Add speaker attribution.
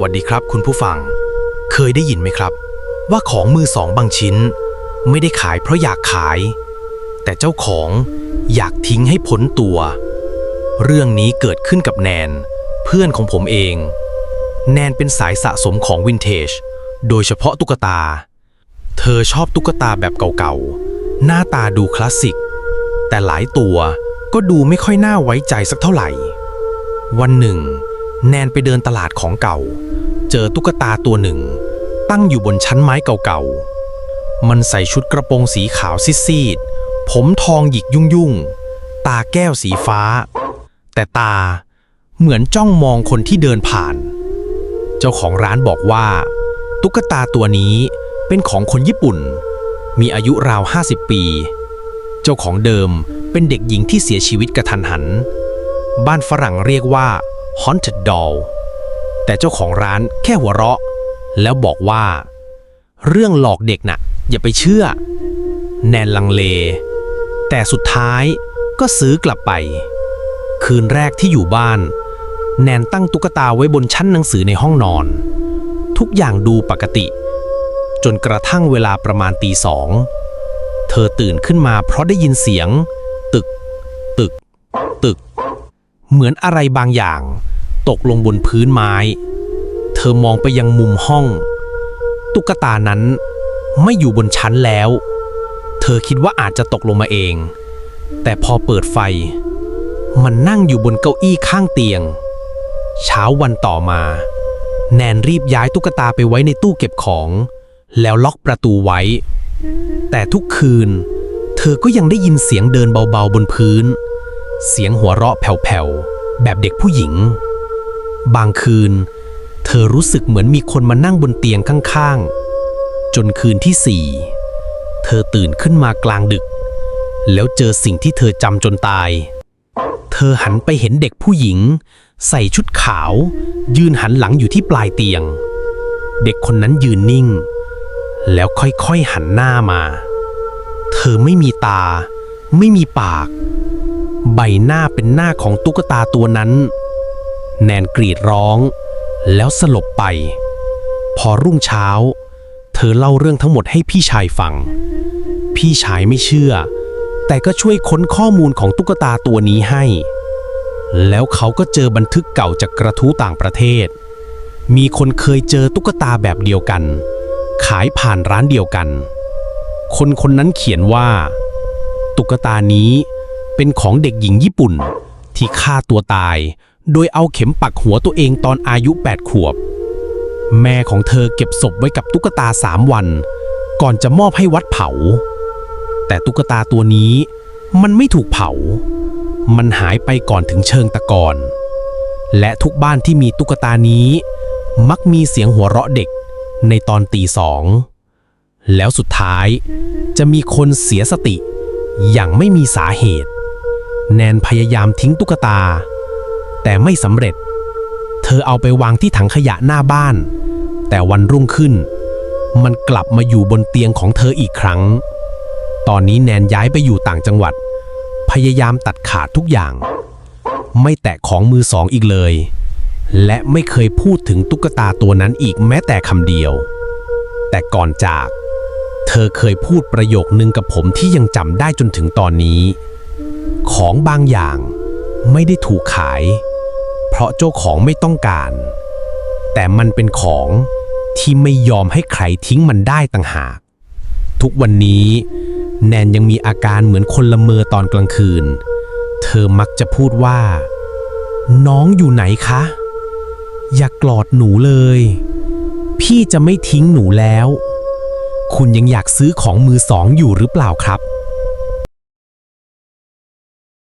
Speaker 1: วัสดีครับคุณผู้ฟัง เคยได้ยินไหมครับ ว่าของมือสองบางชิ้น ไม่ได้ขายเพราะอยากขาย แต่เจ้าของอยากทิ้งให้พ้นตัว เรื่องนี้เกิดขึ้นกับแนน เพื่อนของผมเอง แนนเป็นสายสะสมของวินเทจ โดยเฉพาะตุ๊กตา เธอชอบตุ๊กตาแบบเก่าๆ หน้าตาดูคลาสสิก แต่หลายตัวก็ดูไม่ค่อยน่าไว้ใจสักเท่าไหร่ วันหนึ่ง แนนไปเดินตลาดของเก่า เจอตุ๊กตาตัวหนึ่ง ตั้งอยู่บนชั้นไม้เก่าๆ มันใส่ชุดกระโปรงสีขาวซีดๆ ผมทองหยิกยุ่งๆ ตาแก้วสีฟ้า แต่ตาเหมือนจ้องมองคนที่เดินผ่าน เจ้าของร้านบอกว่า ตุ๊กตาตัวนี้เป็นของคนญี่ปุ่น มีอายุราว 50 ปี เจ้าของเดิมเป็นเด็กหญิงที่เสียชีวิตกระทันหัน บ้านฝรั่งเรียกว่า haunted doll แต่เจ้าของร้านแค่หัวเราะ แล้วบอกว่า เรื่องหลอกเด็กน่ะ อย่าไปเชื่อ แนนลังเล แต่สุดท้ายก็ซื้อกลับไป คืนแรกที่อยู่บ้าน แนนตั้งตุ๊กตาไว้บนชั้นหนังสือในห้องนอน ทุกอย่างดูปกติ จนกระทั่งเวลาประมาณตีสอง เธอตื่นขึ้นมาเพราะได้ยินเสียง เหมือนอะไรบางอย่าง ตกลงบนพื้นไม้ เธอมองไปยังมุมห้อง ตุ๊กตานั้นไม่อยู่บนชั้นแล้ว เธอคิดว่าอาจจะตกลงมาเอง แต่พอเปิดไฟ มันนั่งอยู่บนเก้าอี้ข้างเตียง เช้าวันต่อมา แนนรีบย้ายตุ๊กตาไปไว้ในตู้เก็บของ แล้วล็อกประตูไว้ แต่ทุกคืน เธอก็ยังได้ยินเสียงเดินเบาๆบนพื้น เสียงหัวเราะแผ่วๆ แบบเด็กผู้หญิง บางคืน เธอรู้สึกเหมือนมีคนมานั่งบนเตียงข้างๆ จนคืนที่สี่เธอตื่นขึ้นมากลางดึก แล้วเจอสิ่งที่เธอจำจนตาย เธอหันไปเห็นเด็กผู้หญิง ใส่ชุดขาว ยืนหันหลังอยู่ที่ปลายเตียง เด็กคนนั้นยืนนิ่ง แล้วค่อยๆหันหน้ามา เธอไม่มีตา ไม่มีปาก ใบหน้าเป็นหน้าของตุ๊กตาตัวนั้น แนนกรีดร้อง แล้วสลบไป พอรุ่งเช้า เธอเล่าเรื่องทั้งหมดให้พี่ชายฟัง พี่ชายไม่เชื่อ แต่ก็ช่วยค้นข้อมูลของตุ๊กตาตัวนี้ให้ แล้วเขาก็เจอบันทึกเก่าจากกระทู้ต่างประเทศ มีคนเคยเจอตุ๊กตาแบบเดียวกัน ขายผ่านร้านเดียวกัน คนคนนั้นเขียนว่า ตุ๊กตานี้ เป็นของเด็กหญิงญี่ปุ่น ที่ฆ่าตัวตาย โดยเอาเข็มปักหัวตัวเองตอนอายุ 8 ขวบ แม่ของเธอเก็บศพไว้กับตุ๊กตาสามวัน ก่อนจะมอบให้วัดเผา แต่ตุ๊กตาตัวนี้มันไม่ถูกเผา มันหายไปก่อนถึงเชิงตะกอน และทุกบ้านที่มีตุ๊กตานี้ มักมีเสียงหัวเราะเด็กในตอนตีสอง แล้วสุดท้ายจะมีคนเสียสติอย่างไม่มีสาเหตุ แนนพยายามทิ้งตุ๊กตา แต่ไม่สำเร็จ เธอเอาไปวางที่ถังขยะหน้าบ้าน แต่วันรุ่งขึ้น มันกลับมาอยู่บนเตียงของเธออีกครั้ง ตอนนี้แนนย้ายไปอยู่ต่างจังหวัด พยายามตัดขาดทุกอย่าง ไม่แตะของมือสองอีกเลย และไม่เคยพูดถึงตุ๊กตาตัวนั้นอีกแม้แต่คำเดียว แต่ก่อนจาก เธอเคยพูดประโยคนึงกับผมที่ยังจำได้จนถึงตอนนี้ ของบางอย่างไม่ได้ถูกขาย เพราะเจ้าของไม่ต้องการ แต่มันเป็นของที่ไม่ยอมให้ใครทิ้งมันได้ต่างหาก ทุกวันนี้แนนยังมีอาการเหมือนคนละเมอตอนกลางคืน เธอมักจะพูดว่า น้องอยู่ไหนคะ อย่ากกลอดหนูเลย พี่จะไม่ทิ้งหนูแล้ว คุณยังอยากซื้อของมือสองอยู่หรือเปล่าครับ